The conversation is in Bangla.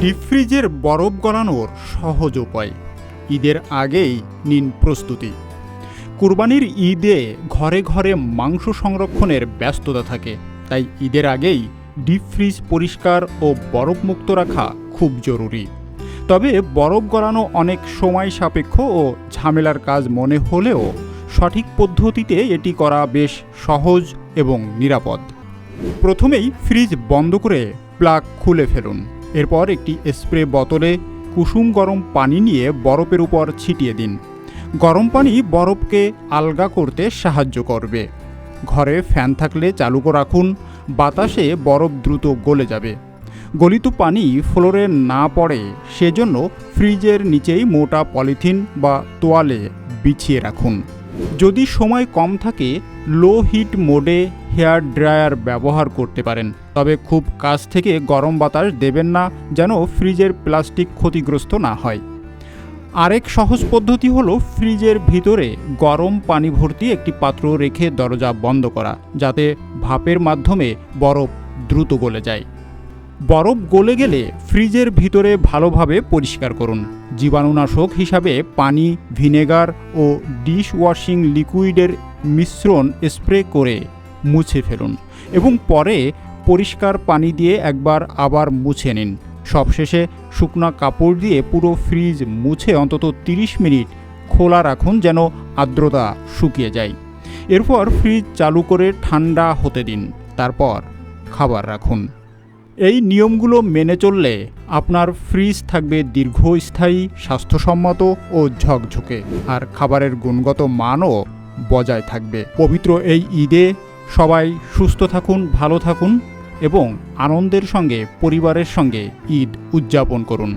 ডিপ ফ্রিজের বরফ গলানোর সহজ উপায়। ঈদের আগেই নিন প্রস্তুতি। কুরবানির ঈদে ঘরে ঘরে মাংস সংরক্ষণের ব্যস্ততা থাকে, তাই ঈদের আগেই ডিপ ফ্রিজ পরিষ্কার ও বরফমুক্ত রাখা খুব জরুরি। তবে বরফ গলানো অনেক সময় সাপেক্ষ ও ঝামেলার কাজ মনে হলেও সঠিক পদ্ধতিতে এটি করা বেশ সহজ এবং নিরাপদ। প্রথমেই ফ্রিজ বন্ধ করে প্লাগ খুলে ফেলুন। এরপর একটি স্প্রে বোতলে কুসুম গরম পানি নিয়ে বরফের উপর ছিটিয়ে দিন। গরম পানি বরফকে আলগা করতে সাহায্য করবে। ঘরে ফ্যান থাকলে চালু করে রাখুন, বাতাসে বরফ দ্রুত গলে যাবে। গলিত পানি ফ্লোরে না পড়ে, সেজন্য ফ্রিজের নিচেই মোটা পলিথিন বা তোয়ালে বিছিয়ে রাখুন। যদি সময় কম থাকে, লো হিট মোডে হেয়ার ড্রায়ার ব্যবহার করতে পারেন, তবে খুব কাছ থেকে গরম বাতাস দেবেন না যেন ফ্রিজের প্লাস্টিক ক্ষতিগ্রস্ত না হয়। আরেক সহজ পদ্ধতি হলো ফ্রিজের ভিতরে গরম পানি ভর্তি একটি পাত্র রেখে দরজা বন্ধ করা, যাতে ভাপের মাধ্যমে বরফ দ্রুত গলে যায়। বরফ গলে গেলে ফ্রিজের ভিতরে ভালোভাবে পরিষ্কার করুন। জীবাণুনাশক হিসাবে পানি, ভিনেগার ও ডিশ ওয়াশিং লিকুইডের মিশ্রণ স্প্রে করে মুছে ফেলুন এবং পরে পরিষ্কার পানি দিয়ে একবার আবার মুছে নিন। সবশেষে শুকনা কাপড় দিয়ে পুরো ফ্রিজ মুছে অন্তত 30 মিনিট খোলা রাখুন যেন আর্দ্রতা শুকিয়ে যায়। এরপর ফ্রিজ চালু করে ঠান্ডা হতে দিন, তারপর খাবার রাখুন। এই নিয়মগুলো মেনে চললে আপনার ফ্রিজ থাকবে দীর্ঘস্থায়ী, স্বাস্থ্যসম্মত ও ঝকঝকে, আর খাবারের গুণগত মানও বজায় থাকবে। পবিত্র এই ঈদে সবাই সুস্থ থাকুন ভালো থাকুন এবং আনন্দের সঙ্গে পরিবারের সঙ্গে ঈদ উদযাপন করুন।